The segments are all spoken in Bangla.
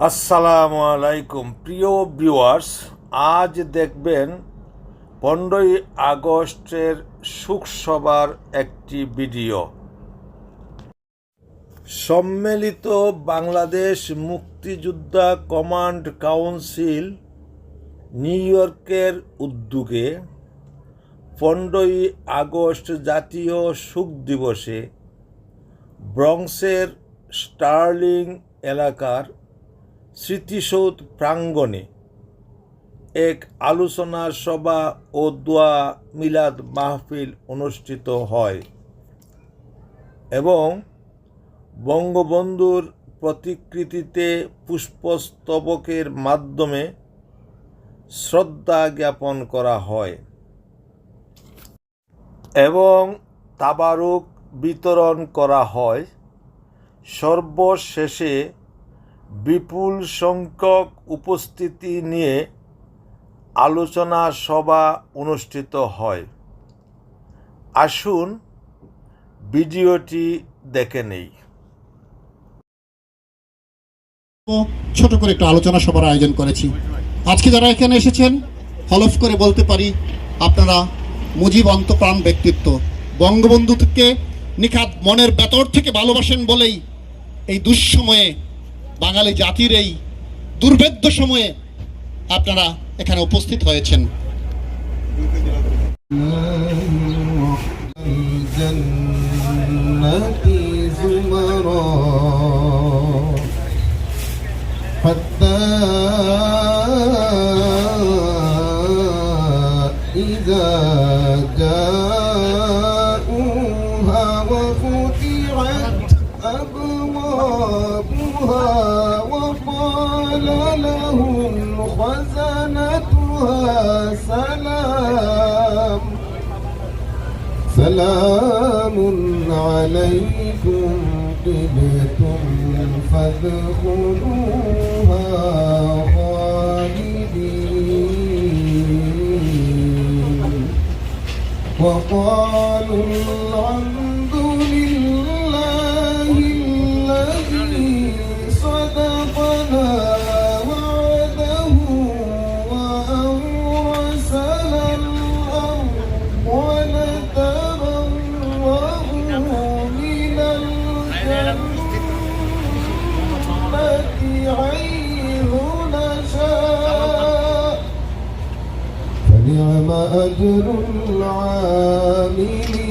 আসসালামু আলাইকুম। প্রিয় ভিউয়ার্স, আজ দেখবেন পনেরোই আগস্টের শোকসভার একটি ভিডিও। সম্মিলিত বাংলাদেশ মুক্তিযোদ্ধা কমান্ড কাউন্সিল নিউ ইয়র্কের উদ্যোগে পনেরোই আগস্ট জাতীয় শোক দিবসে ব্রঙ্কসের স্টার্লিং এলাকার স্মৃতিসৌধ প্রাঙ্গণে এক আলোচনা সভা ও দোয়া মিলাদ মাহফিল অনুষ্ঠিত হয় এবং বঙ্গবন্ধুর প্রতিকৃতিতে পুষ্পস্তবকের মাধ্যমে শ্রদ্ধা জ্ঞাপন করা হয় এবং তাবারুক বিতরণ করা হয়। সর্বশেষে বিপুল সংখ্যক উপস্থিতি নিয়ে আলোচনা সভা অনুষ্ঠিত হয়। আসুন ভিডিওটি দেখে নেই। ছোট করে একটা আলোচনা সভার আয়োজন করেছি। আজকে যারা এখানে এসেছেন হলফ করে বলতে পারি, আপনারা মুজিব অন্তপ্রাণ ব্যক্তিত্ব। বঙ্গবন্ধুকে নিখাত মনের বেতর থেকে ভালোবাসেন বলেই এই দুঃসময়ে বাঙালি জাতির এই দুর্ভেদ্য সময়ে আপনারা এখানে উপস্থিত হয়েছেন الجنة زمرا حتى إذا جاءوها سلام سلام عليكم. طبتم فادخلوها خالدين. وقالوا الحمد هجر العاملين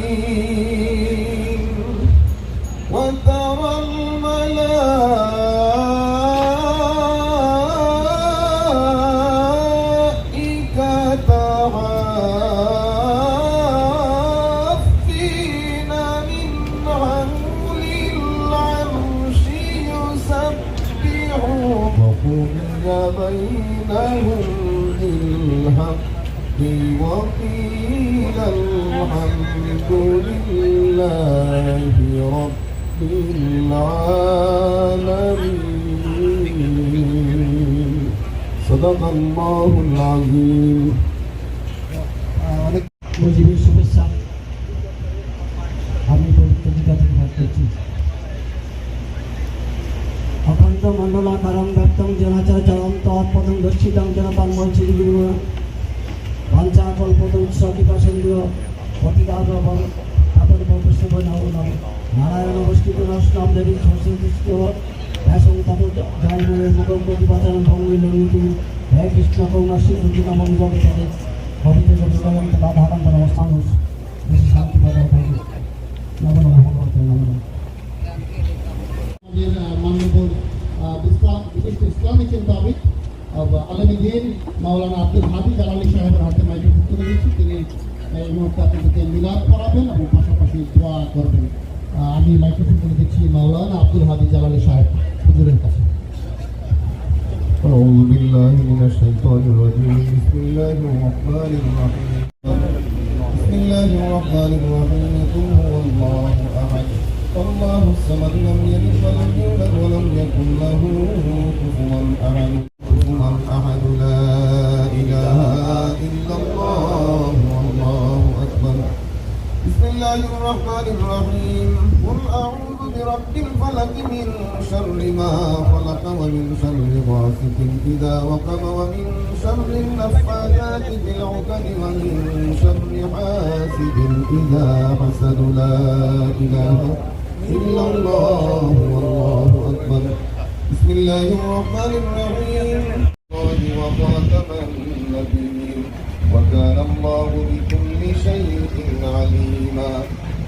صدق الله العظيم অনেক মুজিবের শুভেচ্ছা আমি পবিত্র পিতা থেকে ভাগ করছি অখণ্ড মণ্ডলাকারম ব্যক্তং জনাচর চরম তৎপদং দর্শিতং জনপান মহর্ষি গুরু পঞ্চা কল্পত উৎস কৃপা সিন্ধু পতিদাস তাদের শুভ নব নব নারায়ণ অবস্থিত নষ্টম দেবী সংশ্লিষ্ট ব্যাসং তত জয় মনের মুখম প্রতিপাচন ভঙ্গি লঙ্গি হে কৃষ্ণ কৌমা শ্রী দুর্গা মঙ্গল তাদের পবিত্র জগৎ রাধাকান্ত অবস্থান বেশি শান্তি বজায় থাকে নব নম ভগবত নম নম মাননীয় আহ, ইসলাম বিশিষ্ট ইসলামী চিন্তাবিদ আলমীদিন মাওলানা আব্দুল হাদি জালালি সাহেবের হাতে মাইক্রোফোন তুলে দিচ্ছি তিনি এই মুহূর্তে আপনাদেরকে মিলাদ করাবেন এবং পাশাপাশি দোয়া করবেন আমি মাইক্রোফোন তুলে দিচ্ছি মাওলানা আব্দুল হাদি জালালি সাহেব। أعوذ بالله من الشيطان الرجيم بسم الله الرحمن الرحيم بسم الله الرحمن الرحيم قل هو الله أحد الله الصمد لم يلد ولم يولد ولم يكن له كفوا أحد كفوا أحد لا إله إلا الله والله أكبر بسم الله الرحمن الرحيم. قل أعوذ برب الفلق من شر ما خلق ومن شر غاسق إذا وقب ومن شر النفاثات في العقد ومن شر حاسد إذا حسد. لا إله إلا الله والله أكبر. بسم الله الرحمن الرحيم. وخاتم النبيين. وكان الله بكل شيء عليما.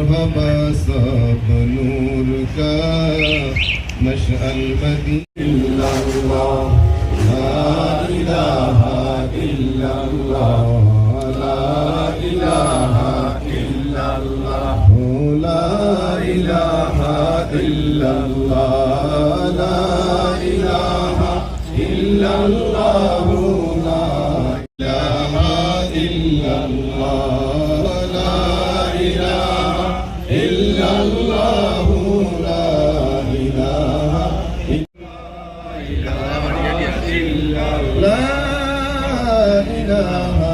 مرحبا سب نور کا مشعل مدینہ لا إله إلا الله. لا إله إلا الله. لا إله إلا الله. Allah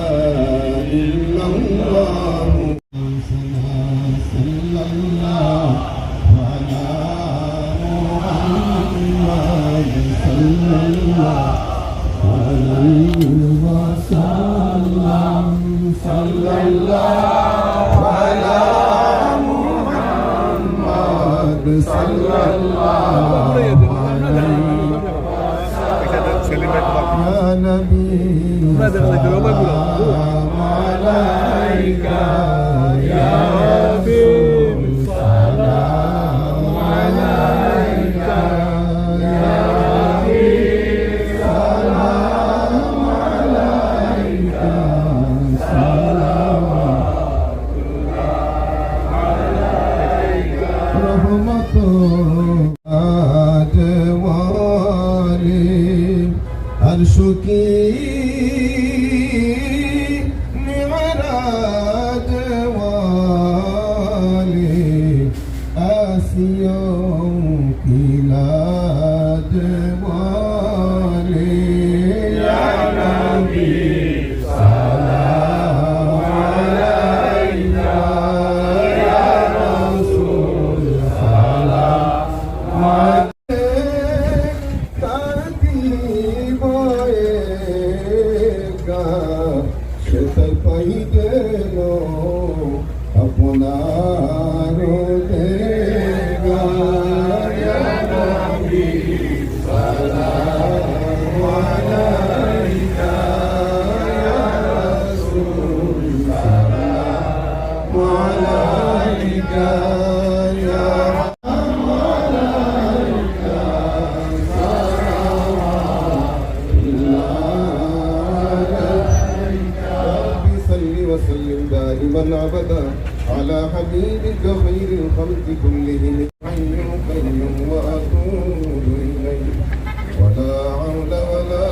ولا ولا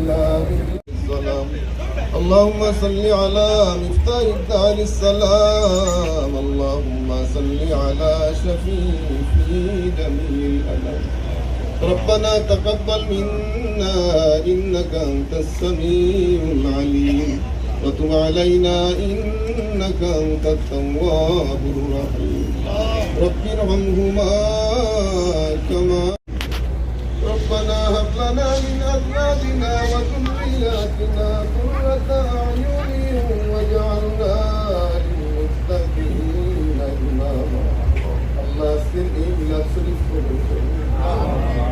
بالله السلام اللهم صل على مفتاح الدار السلام. اللهم صل على شفيع في جميع الألم. ربنا تقبل منا إنك أنت السميع العليم. وتب علينا إنك أنت التواب الرحيم. رب ارحمهما. كما ربنا هب لنا من أزواجنا وذرياتنا قرة أعين واجعلنا للمتقين إماما আল্লাহ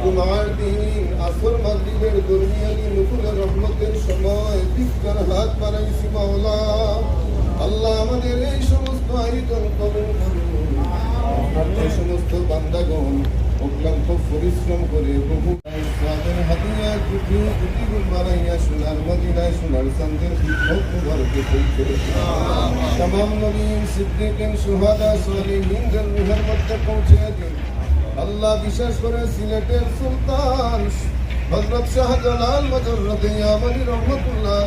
তোমার দিন আসর মাগরিবের দরমিয়ানি নুকুলের রহমতের সময় দিকটার হাত বাড়াইছি মাওলা আল্লাহ আমাদের এই সমস্ত আয়োজন কবুল করুন। এই সমস্ত বান্দাগণ অক্লান্ত পরিশ্রম করে বহু স্বাদের হাতিয়া কুটিও কুটি গুণ বানাইয়া সোনার মদিনায় সোনার সন্দের বিভব মুবারকে পৌঁছে তমাম নবীন, সিদ্দিকেন, সুহাদা সালিহিনদের রুহের মধ্যে পৌঁছে দিন। আল্লাহ বিশেষ করে সিলেটের সুলতান হজরত শাহজালাল মজরতে আমাদের রহমতুল্লাহ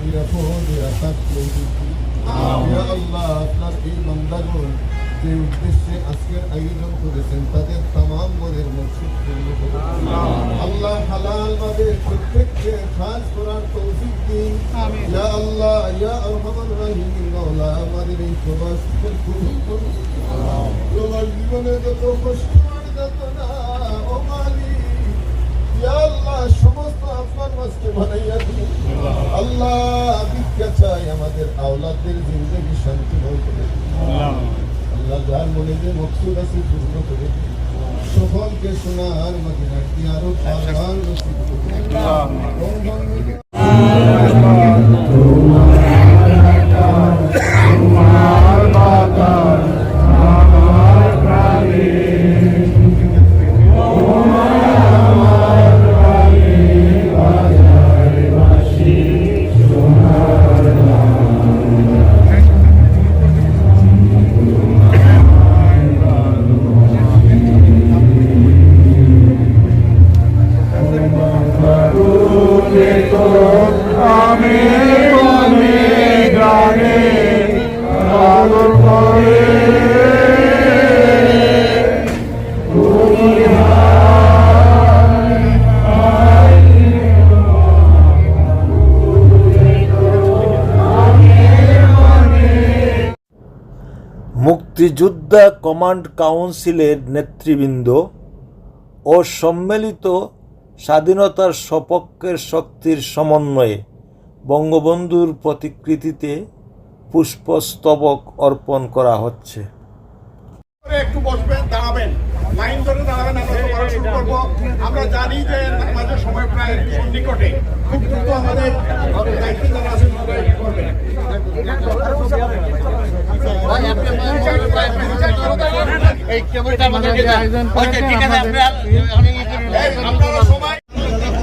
ইয়া যে উদ্দেশ্যে আজকের আয়োজন করেছেন তাদের তামাম মনের পূর্ণ আল্লাহ হালাল ভাবে প্রত্যেককে কাজ করার তৌফিক দিন ইয়া আল্লাহ ইয়া আরহামার রাহিমিন মাওলা আমাদের এই প্রবাস জীবনে যত কষ্ট যাতনা ও মালিক ইয়া সমস্ত আপনার মাঝকে বানাইয়া দিন। আল্লাহ। ভিক্ষা চাই আমাদের আওলাদের জিন্দগি শান্তিময় করে আল্লাহ। যার মনে যে মকসুদ আছে পূর্ণ করে সকলকে সোনার মদিনার কি আরও মুক্তিযোদ্ধা কমান্ড কাউন্সিলের নেতৃবৃন্দ ও সম্মিলিত স্বাধীনতার সপক্ষের শক্তির সমন্বয়ে বঙ্গবন্ধুর প্রতিকৃতিতে পুষ্পস্তবক অর্পণ করা হচ্ছে। একটু বসবেন, দাঁড়াবেন। লাইন ধরে দাঁড়াবেন আমরা তো শুরু করব আমরা জানি যে আমাদের সময় প্রায় নিকটে খুব দ্রুত আমাদের দায়িত্ব যারা আছেন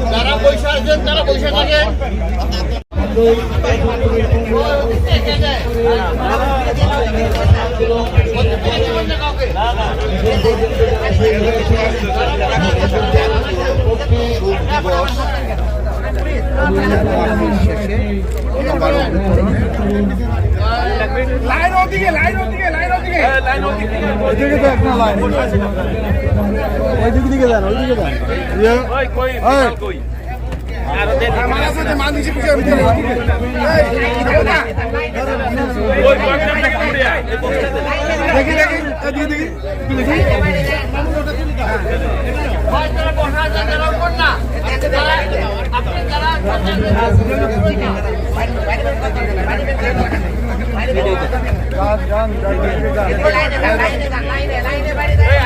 আপনারা পয়সা আছেন তারা পয়সা থাকেন লাইন ওদিকে লাইন ওদিকে লাইন ওদিকে লাইন ওদিকে ওইদিকে তো একটা লাইন ওইদিকে দিকে যান ওইদিকে যান ওই কই কই? দেখি দেখি দেখি দেখি।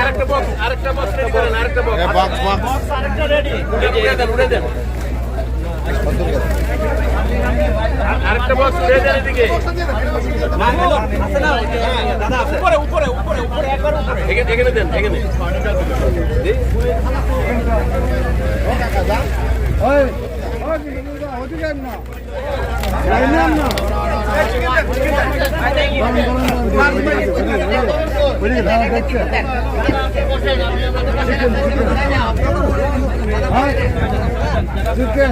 আরেকটা বক্স আরেকটা বক্স রেডি করেন আরেকটা বক্স বক্স বক্স আরেকটা রেডি উড়ে দেন উড়ে দেন। আরেকটা বক্স উড়ে দেন এদিকে উপরে উপরে উপরে উপরে একবার উপরে এখানে এখানে দেন এখানে না চিকেন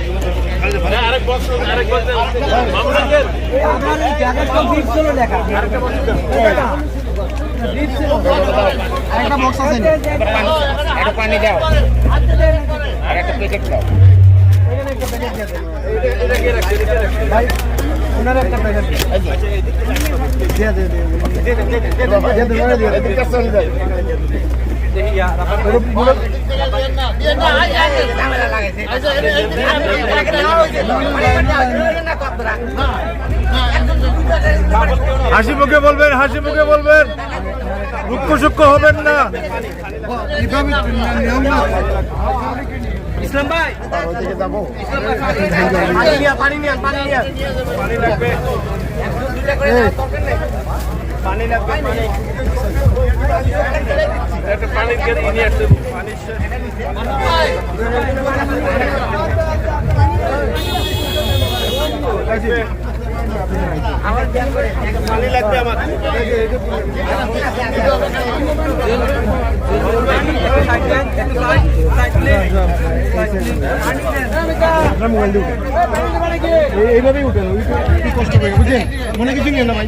বক্স বক্স একটা পানি দাও আর একটা প্যাকেট দাও এটা কে রাখছে এটা কে রাখছে ভাই ওনার একটা প্যাকেট দিয়ে দে দিয়ে দে দিয়ে দে দিয়ে দে এদিকে চলে যায় হাসি মুখে বলবেন হাসি মুখে বলবেন। দুঃখ সুখ হবেন না। কীভাবে নিয়ম না ইসলাম ভাই। পানি পানি নিয়ে পানি নিয়ে পানি লাগবে পানি লাগবে পানি লাগবে আমার এইভাবেই উঠেন কষ্ট করে বুঝলেন? মনে কিছু নিয়ে না ভাই?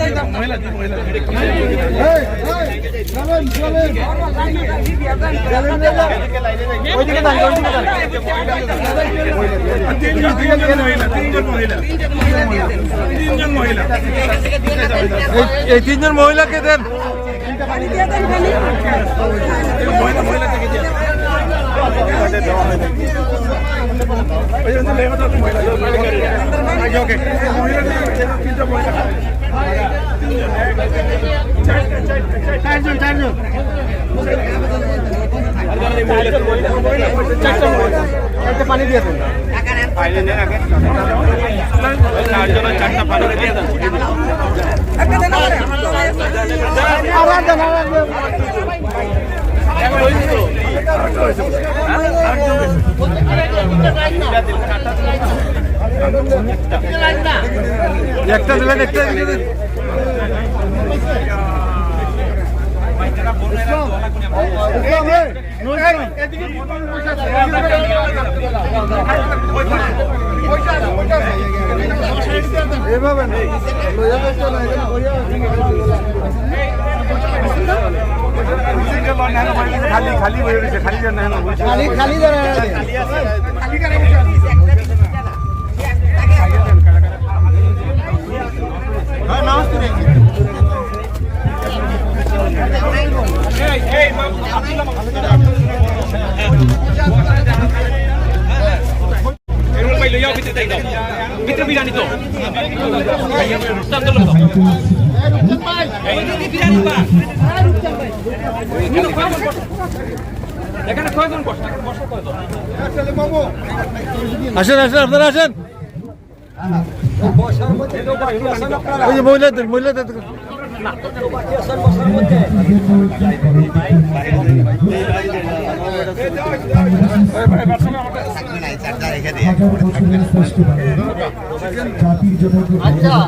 এই, চলেন। ওইদিকে দেন ওইদিকে দেন এই তিনজন মহিলাকে দেন একটা পানি দিয়ে দেন চারজন চারটা পানি দিয়ে দেন একটা দেবেন একটা। এভাবে না। খালি খালি খালি জানা খালি খালি আসেন আসেন আপনারা আসেন। ওই মহিলাদের মহিলাদের হাজার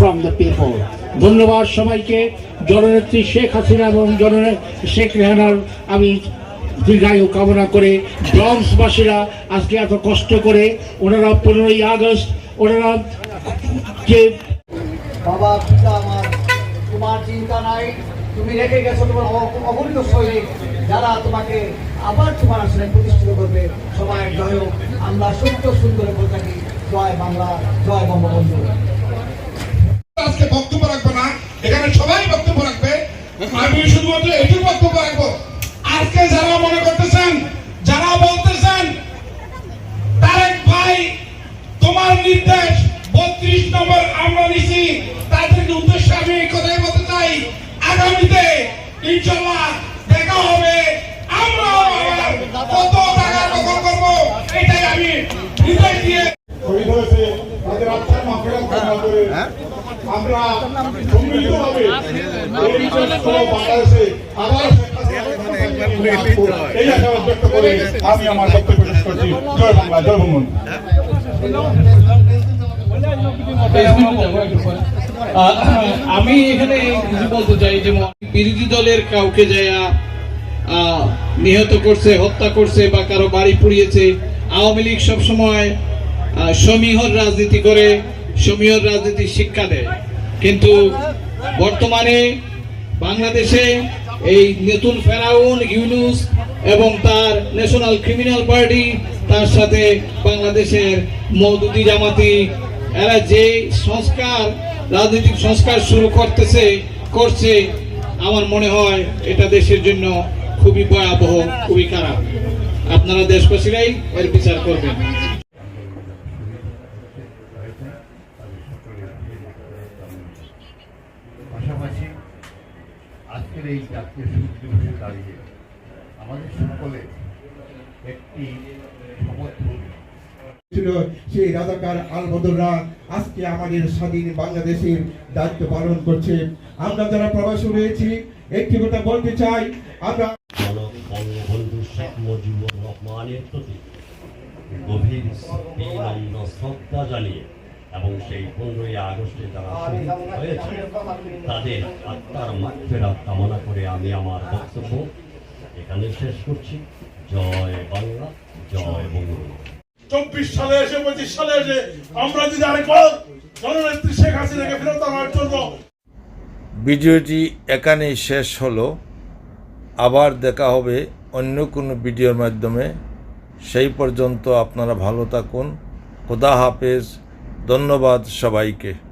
from the people. ধন্যবাদ সবাইকে। জননেত্রী শেখ হাসিনা এবং জননে শেখ রেহানার আমি দীর্ঘায়ু কামনা করে ব্রমসবাসীরা আজকে এত কষ্ট করে ওনারা পনেরোই আগস্ট ওনারা যে বাবা, পিতা আমার, তোমার চিন্তা নাই। তুমি রেখে গেছো, তোমার অ- অগণিত সৈনিক যারা তোমাকে আবার তোমার আসলে প্রতিষ্ঠিত করবে, সবাই জয় আমরা সত্য সুন্দর বলে থাকি। জয় বাংলা, জয় বঙ্গবন্ধু। বক্তব্য রাখব না। এখানে সবাই বক্তব্য রাখবে। আমি শুধুমাত্র এটুকু বক্তব্য রাখব। আজকে যারা মনে করতেছেন, যারা বলতেছেন, তারেক ভাই, তোমার নির্দেশ, বত্রিশ নম্বর আমরা নিছি। তাদেরকে উদ্দেশ্যে আমি এই কথাই বলতে চাই। আগামীতে ইনশাল্লাহ দেখা হবে। আমি আমার করছি জয় বাংলা জয় আহ, আমি এখানে বলতে চাই যে বিরোধী দলের কাউকে যায়া নিহত করছে হত্যা করছে বা কারও বাড়ি পুড়িয়েছে আওয়ামী লীগ সবসময় সমীহর রাজনীতি করে সমীহর রাজনীতি শিক্ষা দেয়। কিন্তু বর্তমানে বাংলাদেশে এই নতুন ফেরাউন ইউনুস এবং তার ন্যাশনাল ক্রিমিনাল পার্টি, তার সাথে বাংলাদেশের মৌদুদি জামাতি, এরা যে সংস্কার, রাজনৈতিক সংস্কার শুরু করতেছে, করছে, আমার মনে হয় এটা দেশের জন্য খুবই ভয়াবহ, খুবই খারাপ। আপনারা দেশবাসীরাই এর বিচার করবেন পাশাপাশি আজকের এই জাতীয় দিবসে দাঁড়িয়ে আমাদের সকলে একটি ছিল সেই রাজাকার আল বদররা আজকে আমাদের স্বাধীন বাংলাদেশের দায়িত্ব পালন করছে। আমরা যারা প্রবাসী রয়েছি একটি কথা বলতে চাই আমরা বঙ্গবন্ধু শেখ মুজিবুর রহমানের প্রতি গভীর শ্রদ্ধা জানিয়ে এবং সেই পনেরোই আগস্টে যারা শহীদ হয়েছে তাদের আত্মার মাগফেরাত কামনা করে আমি আমার বক্তব্য এখানে শেষ করছি। জয় বাংলা জয় বঙ্গবন্ধু। চব্বিশ সালে এসে পঁচিশ সালে এসে আমরা যদি আরেকবার জননেত্রী শেখ হাসিনাকে ফেরত আনার জন্য ভিডিওটি এখানেই শেষ হলো। আবার দেখা হবে অন্য কোনো ভিডিওর মাধ্যমে। সেই পর্যন্ত আপনারা ভালো থাকুন। খোদা হাফেজ। ধন্যবাদ সবাইকে।